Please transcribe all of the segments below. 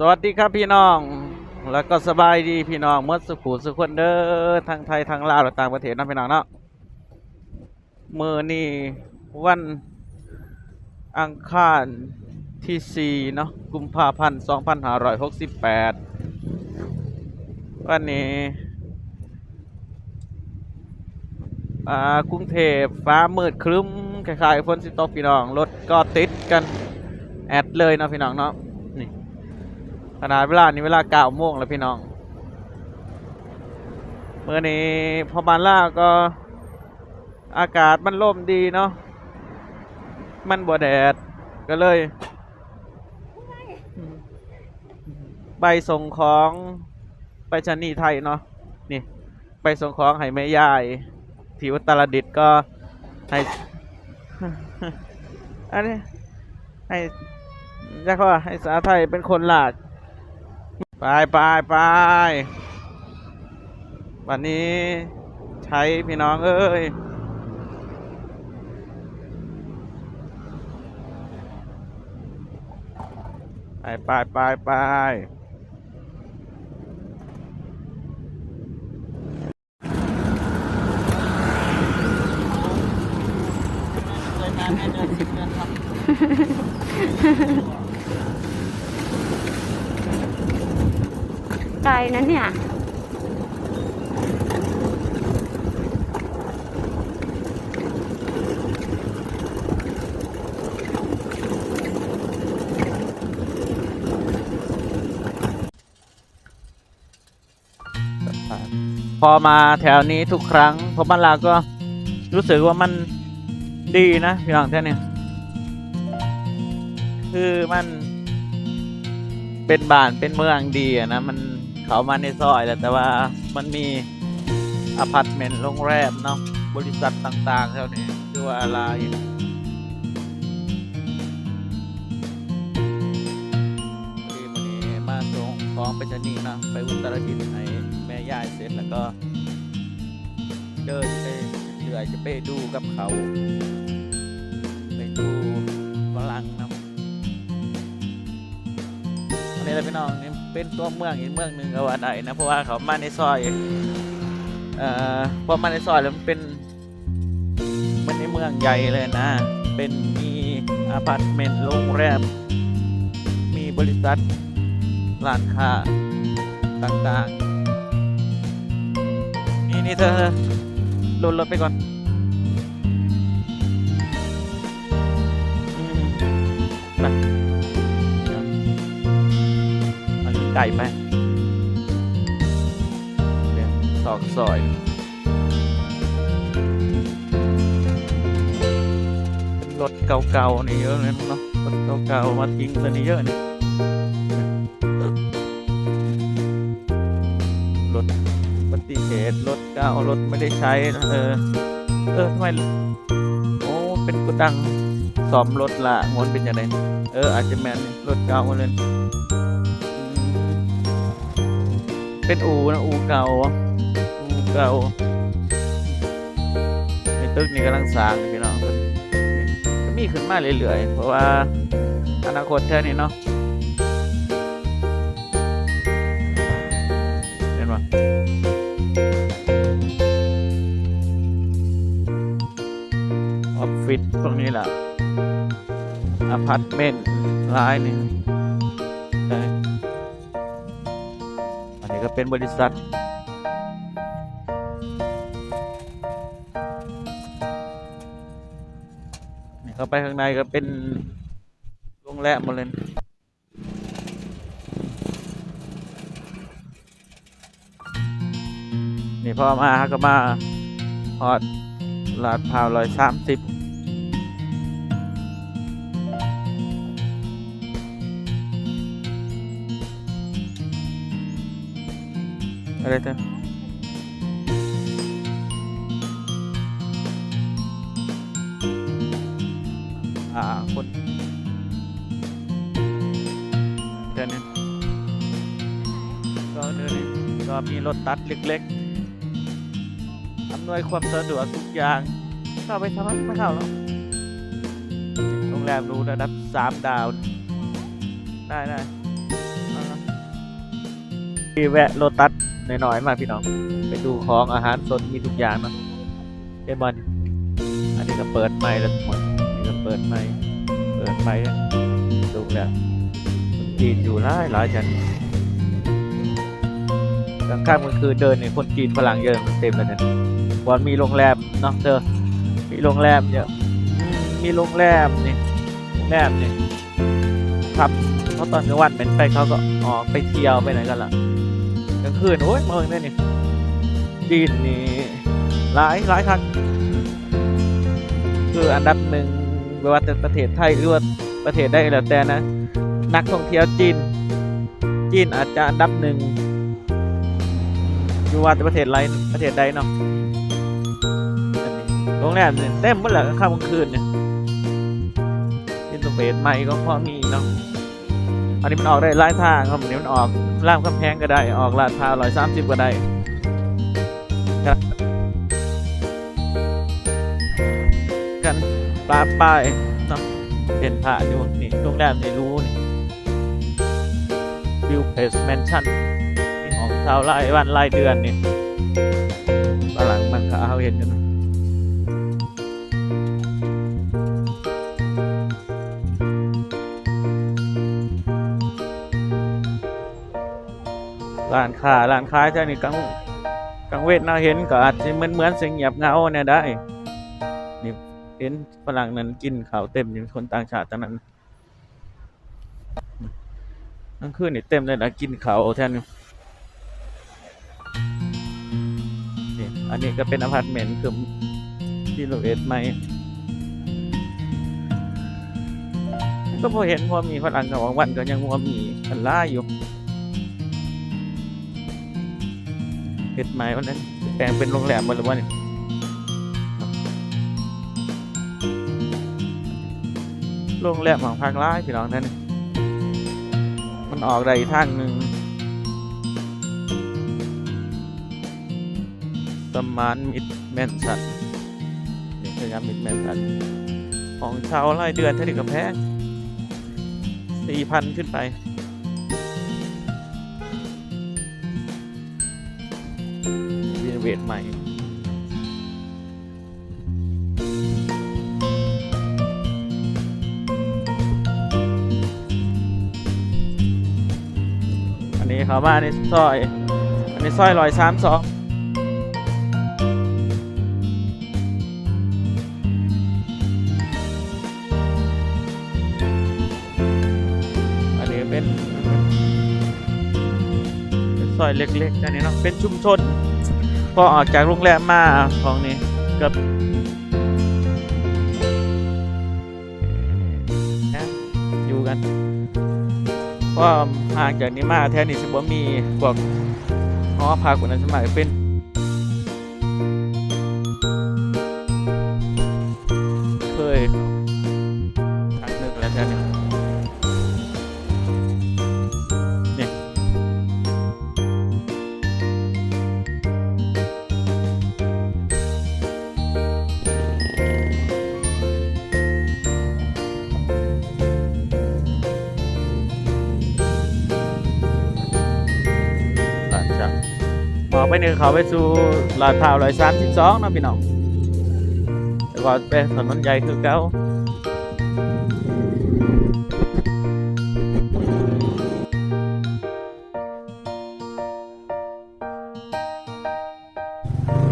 สวัสดีครับพี่น้อง แล้วก็สบายดีพี่น้องเมื่อสุขุสุขคนเด้อทางไทยทางลาวและต่างประเทศนะพี่น้องเนาะมือนี่วันอังคารที่4เนาะกุมภาพันธ์2568วันนี้อ่ากรุงเทพฟ้ามืดครึ้มคล้ายๆฝนสิตกพี่น้องรถก็ติดกันแอดเลยเนาะพี่น้องเนาะ นี่ขนาดเวลานี้เวลาเก้าโมงแล้วพี่น้องเมื่อนี้พอมานล่าก็อากาศมันร่มดีเนาะมันบ่แดดก็เลย ไปส่งของไปชนีไทยเนาะนี่ ไปส่งของให้แม่ยายที่อุตรดิตก็ให้อันนี้ให้จะเขาว่าให้สาไทยเป็นคนหลาก ไปไปไปวันนี้ใช้พี่น้องเอ้ยไปไปไปไป ไกลนะเนี่ย พอมาแถวนี้ทุกครั้งพบ้านเราก็รู้สึกว่ามันดีนะพี่น้องแท่นี่คือมันเป็นบ้านเป็นเมืองดีอะนะมัน เขามาในซอยแหละแต่ว่ามันมีอพาร์ตเมนต์โรงแรมเนาะบริษัทต่างๆแถวนี้ชื่อว่าอะไรพอดีวันนี้มาส่งของไปชนีนะไปอุตรดิตถ์ให้แม่ยายเสร็จแล้วก็เดินไปเรื่อยจะไปดูกับเขา ไปดูฝรั่งนะอันนี้แหละพี่น้องนี่ เป็นตัวเมืองอีกเมืองหนึ่งก็ว่าได้นะเพราะว่าเขามาในซอยเอ่อพอมาในซอยแล้วมันเป็นมันในเมืองใหญ่เลยนะ เป็นมีอพาร์ตเมนต์โรงแรมมีบริษัทร้านค้าต่างๆ นี่นี่เธอเธอลดรถไปก่อน ไก่ไปเดี๋ยตอกซอยรถเก่าๆนี่เยอะเลยเนาะรถเก่าๆมาทิ้งตัวนี้เยอะนี่รถอุบัติเหตุรถเก่ารถไม่ได้ใช้นะเออเออทำไมโอ้เป็นกระดังซ่อมรถละงวนเป็นยังไงเอออาจจะแมนนี่รถเก่าเลย เป็นอูนะอูเก่าอูเก่าในตึกนี้กำลังสร้างพี่น้องเนก็มีขึ้นมาเรื่อยๆเพราะว่าอนาคตแท่นี้เนาะเห็นปะออฟฟิศพวกนี้แหละอพาร์ตเมนต์ร้ายนี่ อันนี้ก็เป็นบริษัทนี่เข้าไปข้างในก็เป็นโรงแรมหมดเลยนี่พอมาก็มาฮอดลาดพราวร้อยสามสิบ อะไรเธออ่าคนเดินนี่ก็เดินนี่ก็มีรถตัดเล็กๆอำนวยความสะดวกทุกอย่างเข้าไปทำไมไม่เข้าหรอกโรงแรมรูระดับสามดาว ได้ได้ที่แวะโลตัส น้อยๆมาพี่น้อง ไปดูของอาหารสดมีทุกอย่างเนาะเอบอลอันนี้ก็เปิดใหม่แล้วหมดนนี้ก็เปิดใหม่เปิดใหม่แล้ดูแล้วคนจีนอยู่หลายหลายจันกลางค่ำกลางคืนเดินเนี่ยคนจีนฝรั่งเยอะเต็มเลยเนี่ยวันมีโรงแรมเนาะเธอมีโรงแรมเยอะมีโรงแรมนี่โรงแรมนี่ครับเพราะตอนกลางวันเป็นไปเขาก็ออกไปเที่ยวไปไหนกันล่ะ คืนโอ้ยเมืองนี่นี่จีนนี่หลายหลายครั้งคืออันดับหนึ่งไม่ว่าแต่ประเทศไทยหรือว่าประเทศใดก็แล้วแต่นะ นักท่องเที่ยวจีน จีนอาจจะอันดับหนึ่งอยู่ว่าแต่ประเทศไรประเทศใดเนาะโรงแรมเนี่ยเต็มหมดและกลางค่ำกลางคืนเนี่ยอินเตอร์เฟซใหม่ก็พอมีเนาะอันนี้มันออกได้หลายทางครับอันนี้มันออก ล่ามคำแพงก็ได้ ออกลาดพร้าวร้อยสามสิบก็ได้กันปลาป้ายเนาะเป็นพระอยู่นี่โรงแรมนี่รู้นี่วิวเพสแมนชั่นมีของชาวไร่วันไรายเดือนนี่ฝรั่งมันก็เอาเห็นกัน ร้านค้าร้านค้าใช่นี่กลางกลางเวทน่าเห็นก็อาจจะเหมือนเหมือนเสียงเงียบเงาเนี่ยได้นี่เห็นฝรั่งนั้นกินข้าวเต็มอยู่คนต่างชาติทั้งนั้นนั่งคืนนี่เต็มเลยนะกินข้าวแทนนี่อันนี้ก็เป็นอพาร์ตเมนต์คือที่โลเอสใหม่ก็พอเห็นพอมีฝรั่งกับวันก็ยังพอมีกันล่าอยู่ เห็ดใหม่วันนั้นแปลงเป็นโรงแรมมดหรือว่าเนี่ยโรงแรมของภาคร้ายพี่น้องท่านนี่มันออกได้ทางหนึ่งสมานมิดแมนสันนี่พยายามมิดแมนสันของชาวไรายเดือนเท่านี้ก็แพงสี่พันขึ้นไป วทใหม่อันนี้เขามาในซอย อันนี้ซอยลอยสามสองอันนี้เป็นเป็นซอยเล็กๆอันนี้เนาะ เป็นชุมชน พอออกจากโรงแรมมาของนี้กับนะอยู่กันพราห่างจากนี้มาแทนนี่สิบ่มีพวกหอพักคนนั้นสมัยเป็น องไปหนึ่งเขาไปสู่ลาดพร้าวร้อยสามสิบสองนะพี่น้องแต่ว่าเป็นถนนใหญ่คือเก่า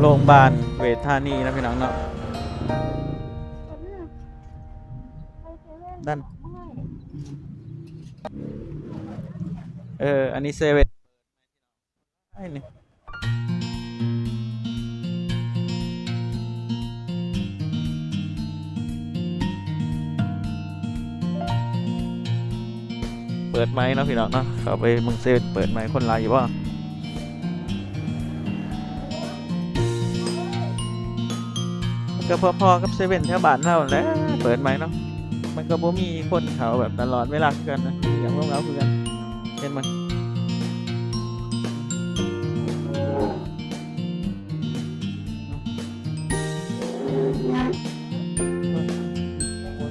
โรงพยาบาลเวทธานีนะพี่น้องเนาะด้านเออ อันนี้เซเว่น เปิดไหมเนาะพี่น้องเนาะเข้าไปเมึงเซเว่นเปิดไหมคนไลน์อยู่ว่าก็พอๆกับเซเว่นแถวบ้านเราแหล้วเปิดไหมเนาะมันก็บ่มีคนเขาแบบตลอดเวลาคือกันนะอย่างพวกเราคือกันเห็นมัน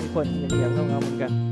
มีคนเหยียบๆเงาๆเหมือนกัน